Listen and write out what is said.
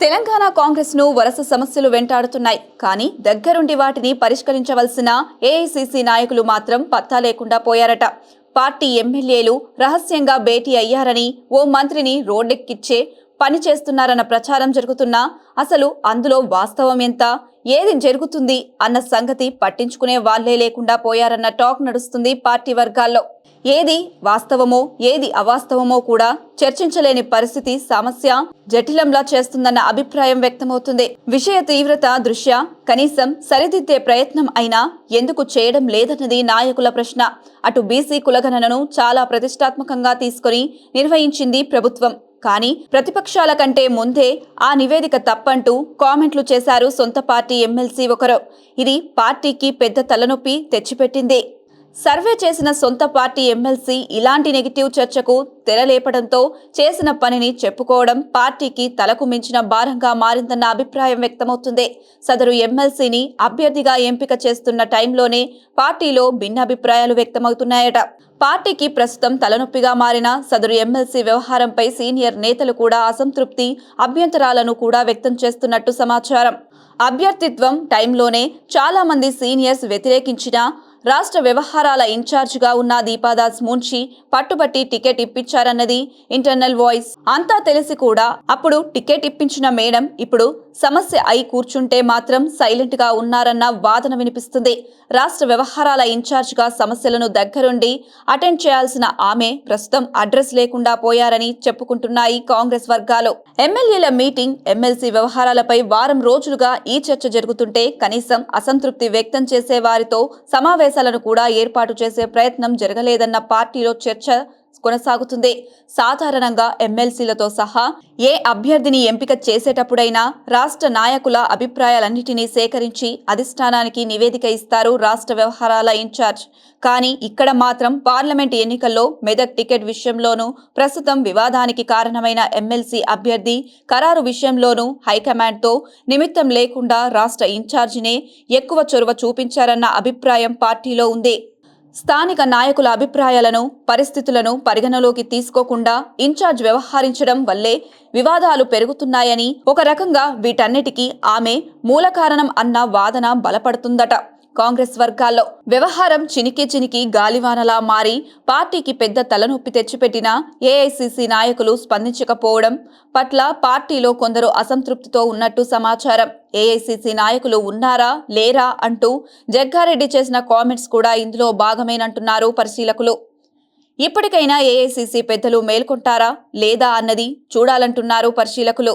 తెలంగాణ కాంగ్రెస్ను వరుస సమస్యలు వెంటాడుతున్నాయి. కానీ దగ్గరుండి వాటిని పరిష్కరించవలసిన ఏఐసిసి నాయకులు మాత్రం పత్తా లేకుండా పోయారట. పార్టీ ఎమ్మెల్యేలు రహస్యంగా భేటీ అయ్యారని ఓ మంత్రిని రోడ్డెక్కిచ్చే పని చేస్తున్నారన్న ప్రచారం జరుగుతున్నా అసలు అందులో వాస్తవం ఎంత? ఏది జరుగుతుంది అన్న సంగతి పట్టించుకునే వాళ్ళే లేకుండా పోయారన్న టాక్ నడుస్తుంది పార్టీ వర్గాల్లో. ఏది వాస్తవమో ఏది అవాస్తవమో కూడా చర్చించలేని పరిస్థితి సమస్య జటిలంలా చేస్తుందన్న అభిప్రాయం వ్యక్తమవుతుంది. విషయ తీవ్రత దృష్ట్యా కనీసం సరిదిద్దే ప్రయత్నం అయినా ఎందుకు చేయడం లేదన్నది నాయకుల ప్రశ్న. అటు బీసీ కులగణనను చాలా ప్రతిష్టాత్మకంగా తీసుకొని నిర్వహించింది ప్రభుత్వం. కానీ ప్రతిపక్షాల కంటే ముందే ఆ నివేదిక తప్పంటూ కామెంట్లు చేశారు సొంత పార్టీ ఎమ్మెల్సీ ఒకరు. ఇది పార్టీకి పెద్ద తలనొప్పి తెచ్చిపెట్టింది. సర్వే చేసిన సొంత పార్టీ ఎమ్మెల్సీ ఇలాంటి నెగిటివ్ చర్చకు తెరలేపడంతో చేసిన పనిని చెప్పుకోవడం పార్టీకి తలకు మించిన భారంగా మారిందన్న అభిప్రాయం వ్యక్తమవుతుంది. సదరు ఎమ్మెల్సీని అభ్యర్థిగా ఎంపిక చేస్తున్న టైంలోనే పార్టీలో భిన్నాభిప్రాయాలు వ్యక్తమవుతున్నాయట. పార్టీకి ప్రస్తుతం తలనొప్పిగా మారిన సదరు ఎమ్మెల్సీ వ్యవహారంపై సీనియర్ నేతలు కూడా అసంతృప్తి అభ్యంతరాలను కూడా వ్యక్తం చేస్తున్నట్టు సమాచారం. అభ్యర్థిత్వం టైంలోనే చాలామంది సీనియర్స్ వ్యతిరేకించినా రాష్ట్ర వ్యవహారాల ఇన్ఛార్జిగా ఉన్న దీపాదాస్ మున్షి పట్టుబట్టి టికెట్ ఇప్పించారన్నది ఇంటర్నల్ వాయిస్. అంతా తెలిసి కూడా అప్పుడు టికెట్ ఇప్పించిన మేడం ఇప్పుడు సమస్య అయి కూర్చుంటే మాత్రం సైలెంట్గా ఉన్నారన్న వాదన వినిపిస్తుంది. రాష్ట్ర వ్యవహారాల ఇన్ఛార్జిగా సమస్యలను దగ్గరుండి అటెండ్ చేయాల్సిన ఆమె ప్రస్తుతం అడ్రస్ లేకుండా పోయారని చెప్పుకుంటున్నాయి కాంగ్రెస్ వర్గాలు. ఎమ్మెల్యేల మీటింగ్ ఎమ్మెల్సీ వ్యవహారాలపై వారం రోజులుగా ఈ చర్చ జరుగుతుంటే కనీసం అసంతృప్తి వ్యక్తం చేసే వారితో సమావేశాలను కూడా ఏర్పాటు చేసే ప్రయత్నం జరగలేదన్న పార్టీలో చర్చ కొనసాగుతుంది. సాధారణంగా ఎమ్మెల్సీలతో సహా ఏ అభ్యర్థిని ఎంపిక చేసేటప్పుడైనా రాష్ట్ర నాయకుల అభిప్రాయాలన్నిటినీ సేకరించి అధిష్టానానికి నివేదిక ఇస్తారు రాష్ట్ర వ్యవహారాల ఇన్ఛార్జ్. కానీ ఇక్కడ మాత్రం పార్లమెంట్ ఎన్నికల్లో మెదక్ టికెట్ విషయంలోనూ ప్రస్తుతం వివాదానికి కారణమైన ఎమ్మెల్సీ అభ్యర్థి ఖరారు విషయంలోనూ హైకమాండ్తో నిమిత్తం లేకుండా రాష్ట్ర ఇన్ఛార్జినే ఎక్కువ చొరవ చూపించారన్న అభిప్రాయం పార్టీలో ఉంది. స్థానిక నాయకుల అభిప్రాయాలను పరిస్థితులను పరిగణలోకి తీసుకోకుండా ఇన్ఛార్జ్ వ్యవహరించడం వల్లే వివాదాలు పెరుగుతున్నాయని ఒక రకంగా వీటన్నిటికీ ఆమె మూల కారణం అన్న వాదన బలపడుతుందట. కాంగ్రెస్ వర్గాల్లో వ్యవహారం చినికి చినికి గాలివానలా మారి పార్టీకి పెద్ద తలనొప్పి తెచ్చిపెట్టిన ఏఐసిసి నాయకులు స్పందించకపోవడం పట్ల పార్టీలో కొందరు అసంతృప్తితో ఉన్నట్టు సమాచారం. ఏఐసిసి నాయకులు ఉన్నారా లేరా అంటూ జగ్గారెడ్డి చేసిన కామెంట్స్ కూడా ఇందులో భాగమేనంటున్నారు పరిశీలకులు. ఇప్పటికైనా ఏఐసిసి పెద్దలు మేల్కొంటారా లేదా అన్నది చూడాలంటున్నారు పరిశీలకులు.